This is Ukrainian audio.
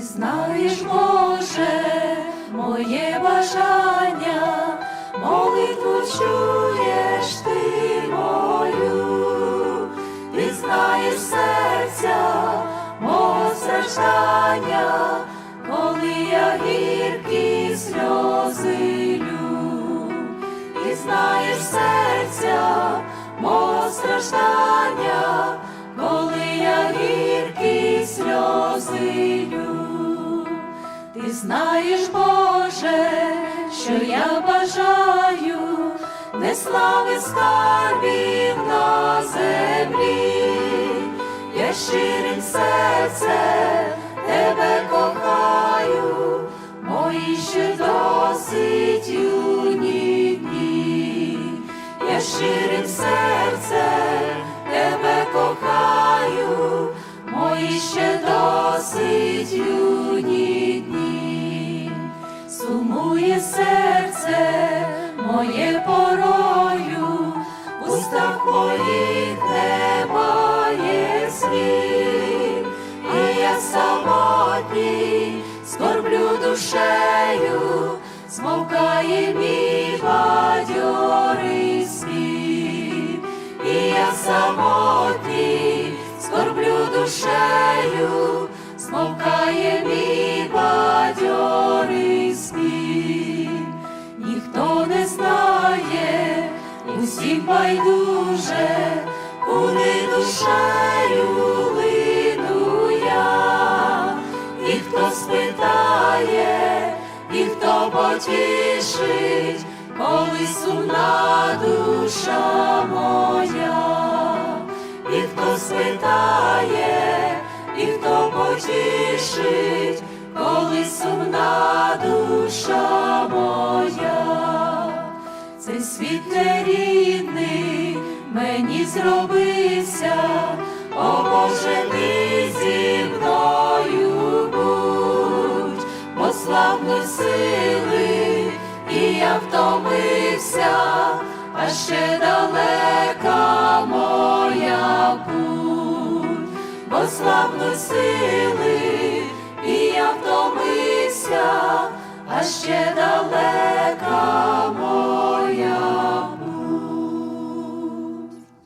Знаєш, Боже, моє бажання, молитву чуєш ти мою, ти знаєш серця, мого страждання, коли я гіркі сльози лю, ти знаєш серця, знаєш, Боже, що я бажаю, не слави скарбів на землі, я щирим серцем тебе кохаю, мої ще досить юні дні, я щирим серцем тебе кохаю, мої ще досить юні сумує серце моє порою, в устах моїх немає слів, і я самотній скорблю душею, смовкає мій бадьорий спів, і я самотній спів, ніхто не знає, усім байдуже, куди душею лину я, і хто спитає, і хто потішить, коли сумна душа моя, і хто спитає, і хто потішить, коли сумна душа цей світ нерідний мені зробився, о Боже, ти зі мною будь, славної сили, і я втомився, а ще далека моя путь, славної сили, і я втомився, а ще